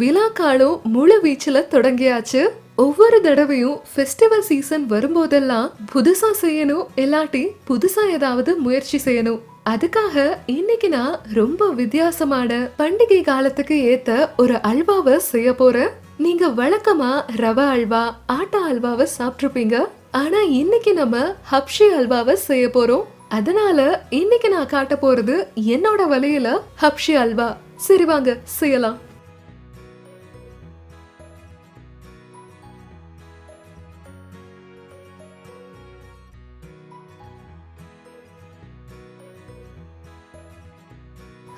விழாக்காலம் முழு வீச்சில் தொடங்கியாச்சு. ஒவ்வொரு தடவையும் ஃபெஸ்டிவல் சீசன் வரும்போதெல்லாம் புதுசா செய்யணும் இல்லாட்டி புதுசா ஏதாவது முயற்சி செய்யணும். அதுக்காக இன்னைக்கு நான் ரொம்ப வித்தியாசமான பண்டிகை காலத்துக்கு ஏத்த ஒரு அல்வாவை செய்ய போறேன். நீங்க வழக்கமா ரவா அல்வா ஆட்டா அல்வாவை சாப்பிட்ருப்பீங்க ஆனா இன்னைக்கு நம்ம ஹப்ஷி அல்வாவை செய்ய போறோம். அதனால இன்னைக்கு நான் காட்ட போறது என்னோட வலையில ஹப்ஷி அல்வா. சரி வாங்க செய்யலாம்.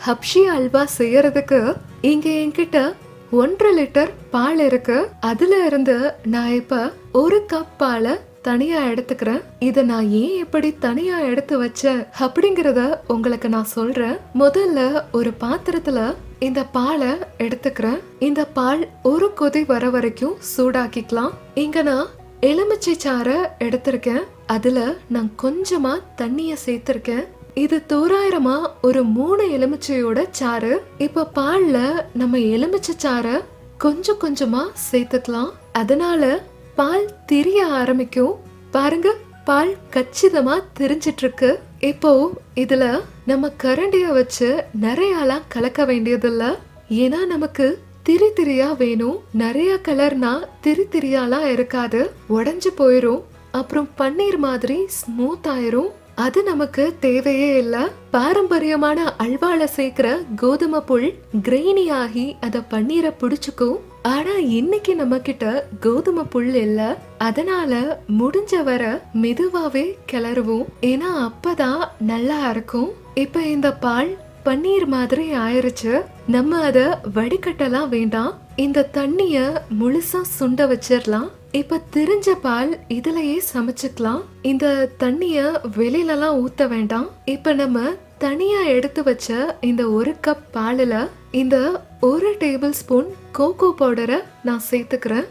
ஹப்ஷி அல்வா செய்யறதுக்கு இங்க என்கிட்ட ஒன்றரை லிட்டர் பால் இருக்கு. அதுல இருந்து நான் இப்ப ஒரு கப் பாலை தனியா எடுத்துக்கிறேன். இத நான் ஏன் எப்படி தனியா எடுத்து வச்சேன் அப்படிங்கறத உங்களுக்கு நான் சொல்றேன். முதல்ல ஒரு பாத்திரத்துல இந்த பாலை எடுத்துக்கிறேன். இந்த பால் ஒரு கொதி வர வரைக்கும் சூடாக்கிக்கலாம். இங்க நான் எலுமிச்சை சாறை எடுத்திருக்கேன். அதுல நான் கொஞ்சமா தண்ணிய சேர்த்திருக்கேன். இது தோராயிரமா ஒரு மூணு எலுமிச்சையோட சாறு? இப்ப பால்ல நம்ம எலுமிச்சை சாறை கொஞ்சம் கொஞ்சமா சேர்த்துக்கலாம். அதனால பால் திரிய ஆரம்பிக்கும். பாருங்க பால் கச்சிதமா தெரிஞ்சிட்டு இருக்கு இப்போ இதுல நம்ம கரண்டிய வச்சு நிறையலாம் கலக்க வேண்டியதில்ல. ஏன்னா நமக்கு திரி திரியா வேணும். நிறைய கலர்னா திரி திரியாலாம் இருக்காது. உடஞ்சு போயிரும். அப்புறம் பன்னீர் மாதிரி ஸ்மூத் ஆயிரும். அது நமக்கு தேவையே இல்லை. பாரம்பரியமான அல்வால சேர்க்கிற கோதுமை புல் கிரெயினி ஆகி அத பன்னீரை பிடிச்சுக்கும். ஆனா இன்னைக்கு நம்ம கிட்ட கோதுமை புல் இல்ல. அதனால முடிஞ்ச வர மெதுவாவே கிளறுவோம். ஏன்னா அப்பதான் நல்லா இருக்கும் இப்ப இந்த பால் பன்னீர் மாதிரி ஆயிருச்சு. நம்ம அதை வடிகட்டலாம் வேண்டாம். இந்த தண்ணிய முழுசா சுண்ட வச்சிடலாம் இப்ப தெரிஞ்ச பால் இதுலயே சமைச்சுக்கலாம். இந்த தண்ணிய வெளியிலலாம் ஊத்த வேண்டாம். இப்ப நம்ம தனியா எடுத்து வச்ச இந்த ஒரு கப் பாலில் இந்த ஒரு டேபிள் ஸ்பூன் கோகோ பவுடரை நான் சேர்த்துக்கிறேன்.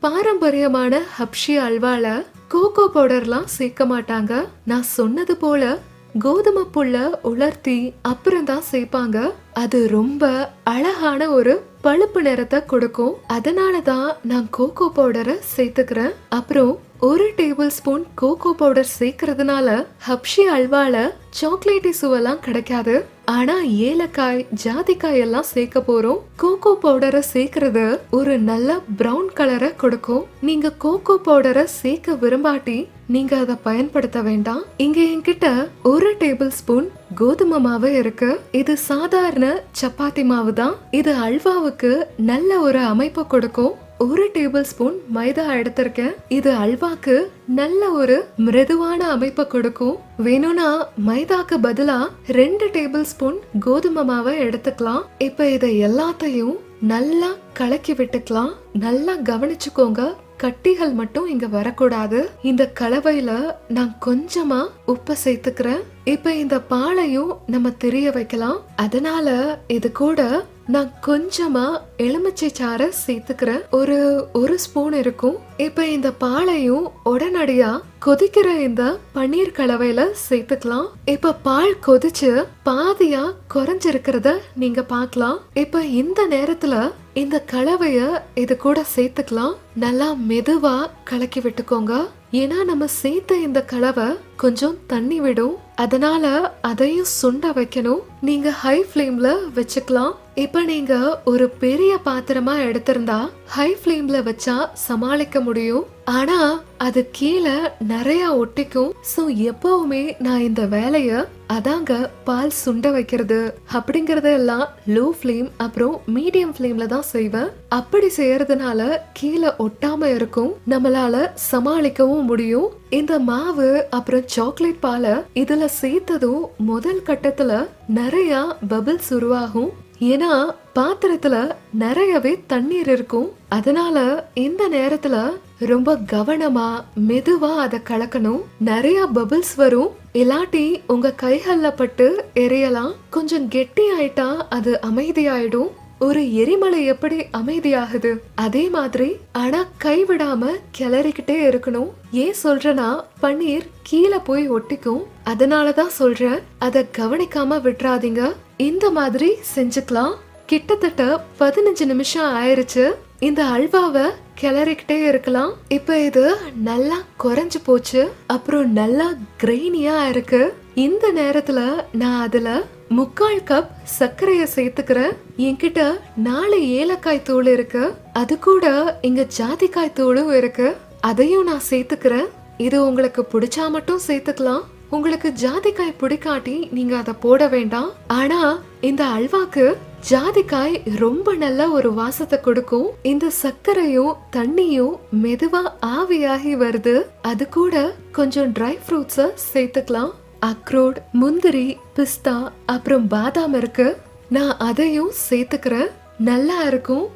பாரம்பரியமான ஹப்ஷி அல்வால கோகோ பவுடர்லாம் சேர்க்க மாட்டாங்க. நான் சொன்னது போல கோதுமை புல்லை உலர்த்தி அப்புறம் தான் சேர்ப்பாங்க அது ரொம்ப அழகான ஒரு பழுப்பு நிறத்தை கொடுக்கும். அதனால தான் நான் கோகோ பவுடரை சேர்த்துக்கிறேன். அப்புறம் ஒரு டேபிள் ஸ்பூன் கோகோ பவுடர் சேர்க்கறதுனால ஹப்ஷி அல்வால சாக்லேட்டி சுவெல்லாம் கிடைக்காது. ஆனா ஏலக்காய் ஜாதிக்காய் எல்லாம் சேர்க்க போறோம். கோகோ பவுடரை சேர்க்கறது ஒரு நல்ல பிரவுன் கலரை கொடுக்கும். நீங்க கோகோ பவுடரை சேர்க்க விரும்பாட்டி நீங்க அதை பயன்படுத்த வேண்டாம். இங்க என்கிட்ட ஒரு டேபிள் ஸ்பூன் கோதுமை மாவு இருக்கு. இது சாதாரண சப்பாத்தி மாவு தான் இது அல்வாவுக்கு நல்ல ஒரு அமைப்பை கொடுக்கும். ஒரு டேபிள் ஸ்பூன் மைதா எடுத்திருக்கேன். இது அல்வாக்கு நல்ல ஒரு மிருதுவான அமைப்பை கொடுக்கும். வேணும்னா மைதாக்கு பதிலா ரெண்டு டேபிள் ஸ்பூன் கோதுமை மாவை எடுத்துக்கலாம். இப்ப இதை எல்லாத்தையும் நல்லா கலக்கி விட்டுக்கலாம். நல்லா கவனிச்சுக்கோங்க. கட்டிகள் மட்டும் இங்க வரக்கூடாது. இந்த கலவையில நான் கொஞ்சமா உப்பை சேர்த்துக்கிறேன். இப்ப இந்த பாலையும் நம்ம தெரிய வைக்கலாம். அதனால இது கூட நான் கொஞ்சமா எலுமிச்சை சாறை சேர்த்துக்கிறேன். ஒரு ஒரு ஸ்பூன் இருக்கும். இப்ப இந்த பாலையும் உடனடியா கொதிக்கிற இந்த பன்னீர் கலவையில சேர்த்துக்கலாம். இப்ப பால் கொதிச்சு பாதியா குறைஞ்சிருக்கிறத நீங்க பார்க்கலாம். இப்ப இந்த நேரத்துல இந்த கலவைய இது கூட சேர்த்துக்கலாம். நல்லா மெதுவா கலக்கி விட்டுக்கோங்க. ஏன்னா நம்ம சேர்த்த இந்த கலவை கொஞ்சம் தண்ணி விடும். அதனால அதையும் சுண்ட வைக்கணும். நீங்க ஹை ஃப்ளேம்ல வச்சுக்கலாம். இப்ப நீங்க ஒரு பெரிய பாத்திரமா எடுத்திருந்தா ஹை ஃப்ளேம்ல வச்சா சமாளிக்க முடியும். ஆனா அது கீழே நிறைய ஒட்டிக்கும். சோ எப்பவுமே நான் இந்த வேலைய அதாங்க பால் சுண்ட வைக்கிறது அப்படிங்கறத எல்லாம் லோ ஃப்ளேம் அப்புறம் மீடியம் ஃப்ளேம்ல தான் செய்வேன். அப்படி செய்யறதுனால கீழே ஒட்டாம இருக்கும். நம்மளால சமாளிக்கவும் முடியும். இந்த மாவு அப்புறம் சாக்லேட் பாலை இதுல சேர்த்ததும் முதல் கட்டத்துல நிறைய பபிள்ஸ் உருவாகும். ஏன்னா பாத்திரத்துல நிறையவே தண்ணீர் இருக்கும். அதனால இந்த நேரத்துல ரொம்ப கவனமா மெதுவா அதை கலக்கணும். நிறைய பபிள்ஸ் வரும். இல்லாட்டி உங்க கைகள்ல பட்டு எரியலாம். கொஞ்சம் கெட்டி ஆயிட்டா அது அமைதியாயிடும். ஒரு எரிமலை எப்படி அமைதியாகுது? அதே மாதிரி ஆனா கைவிடாம கிளறிக்கிட்டே இருக்கணும். ஏன் சொல்றேன்னா பன்னீர் கீழே போய் ஒட்டிக்கும். அதனாலதான் சொல்றேன் அதை கவனிக்காம விட்டுறாதீங்க. இந்த மாதிரி செஞ்சுக்கலாம். கிட்டத்தட்ட பதினஞ்சு நிமிஷம் ஆயிருச்சு. இந்த அல்வாவை கிளறிக்கிட்டே இருக்கலாம். இப்போ இது நல்லா குறைஞ்சு போச்சு. அப்புறம் நல்லா கிரெயினியா இருக்கு. இந்த நேரத்துல நான் அதுல முக்கால் கப் சர்க்கரைய சேர்த்துக்கிறேன். என்கிட்ட நாலு ஏலக்காய் தூள் இருக்கு. அது கூட இங்க ஜாதிக்காய் தூளும் இருக்கு. அதையும் நான் சேர்த்துக்கிறேன். இது உங்களுக்கு பிடிச்சா மட்டும் சேர்த்துக்கலாம். உங்களுக்கு ஜாதிக்காய் பிடிக்காட்டி நீங்க அதை போட வேண்டாம். ஆனா இந்த அல்வாக்கு ஜாதிக்காய் ரொம்ப நல்ல ஒரு வாசத்தை கொடுக்கும். இந்த சர்க்கரையும் தண்ணியும் மெதுவா ஆவியாகி வருது. அது கூட கொஞ்சம் ட்ரை ஃப்ரூட்ஸ சேர்த்துக்கலாம். அக்ரோட் முந்திரி பிஸ்தா அப்புறம் பாதாம் இருக்கு. நான் அதையும் சேர்த்துக்கிறேன். நல்லா இருக்கும்.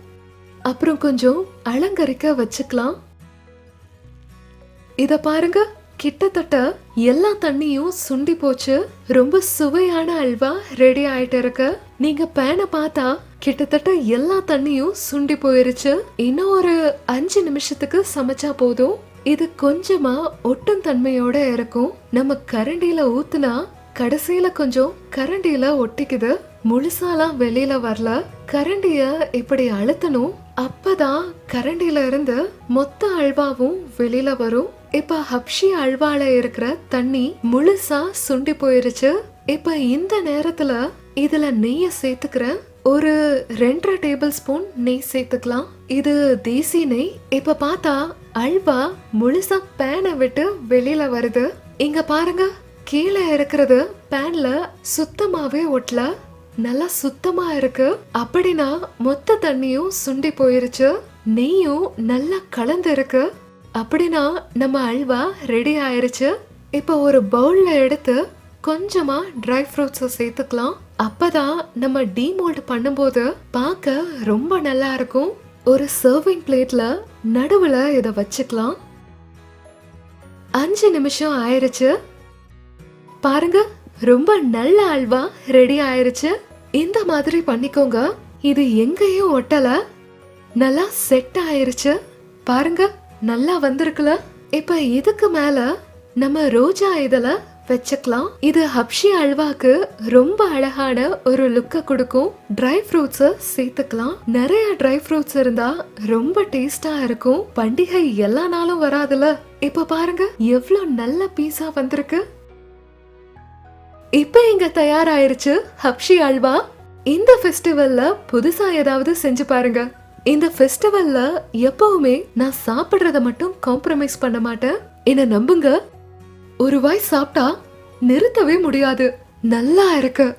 அப்புறம் கொஞ்சம் அலங்கரிக்க வச்சுக்கலாம். இத பாருங்க. கிட்டத்தட்ட எல்லா தண்ணியும் சுண்டி போச்சு. ரொம்ப சுவையான அல்வா ரெடி ஆயிட்டு இருக்கு. நீங்க பேனை பார்த்தா கிட்டத்தட்ட எல்லா தண்ணியும் சுண்டி போயிருச்சு. இன்னும் ஒரு அஞ்சு நிமிஷத்துக்கு சமைச்சா போதும். இது கொஞ்சமா ஒட்டும் தன்மையோட இருக்கும். நம்ம கரண்டியில ஊத்துனா கடைசியில கொஞ்சம் கரண்டியில ஒட்டிக்குது. முழுசாலாம் வெளியில வரல. கரண்டிய இப்படி அழுத்தணும். அப்பதான் கரண்டியில இருந்து மொத்த அல்வாவும் வெளியில வரும். இப்ப ஹப்ஷி அல்வால இருக்கிற தண்ணி முழுசா சுண்டி போயிருச்சு. இப்ப இந்த நேரத்துல இதுல நெய்யை சேர்த்துக்கிற ஒரு ரெண்டரை டேபிள் ஸ்பூன் நெய் சேர்த்துக்கலாம். இது தேசி நெய். இப்ப பார்த்தா அல்வா முழுசா பேனை விட்டு வெளியில வருது. இங்க பாருங்க கீழே இருக்கிறது பேன்ல சுத்தமாவே ஒட்டல. நல்லா சுத்தமா இருக்கு. அப்படின்னா மொத்த தண்ணியும் சுண்டி போயிருச்சு. நெய்யும் நல்லா கலந்து இருக்கு. அப்படின்னா நம்ம அல்வா ரெடி ஆயிருச்சு. இப்போ ஒரு பவுல்ல எடுத்து கொஞ்சமா ட்ரை ஃப்ரூட்ஸை சேர்த்துக்கலாம். அப்பதான் நம்ம டீமோல்ட் பண்ணும்போது பார்க்க ரொம்ப நல்லா இருக்கும். ஒரு சர்விங் பிளேட்ல நடுவில் இதை வச்சுக்கலாம். அஞ்சு நிமிஷம் ஆயிருச்சு. பாருங்க ரொம்ப நல்ல அல்வா ரெடி ஆயிருச்சு. இந்த மாதிரி பண்ணிக்கோங்க. இது எங்கேயும் ஒட்டல. நல்லா செட் ஆயிருச்சு. பாருங்க நல்லா வந்திருக்குல. இப்ப இதுக்கு மேல நம்ம ரோஜா இதழ வச்சுக்கலாம். இது ஹப்ஷி அல்வாக்கு ரொம்ப அழகான ஒரு லுக்க கொடுக்கும். ட்ரை ஃப்ரூட்ஸை சேர்த்துக்கலாம். நிறைய ட்ரை ஃப்ரூட்ஸ் இருந்தா ரொம்ப டேஸ்டா இருக்கும். பண்டிகை எல்லா நாளும் வராதுல. இப்ப பாருங்க எவ்வளவு நல்ல பீஸா வந்திருக்கு. இப்ப இங்க தயாராயிருச்சு ஹப்ஷி அல்வா. இந்த ஃபெஸ்டிவல்ல புதுசா ஏதாவது செஞ்சு பாருங்க. இந்த ஃபெஸ்டிவல்ல எப்பவுமே நான் சாப்பிடுறத மட்டும் காம்ப்ரமைஸ் பண்ண மாட்டேன். என்ன நம்புங்க? ஒரு வாய் சாப்பிட்டா நிறுத்தவே முடியாது. நல்லா இருக்கு.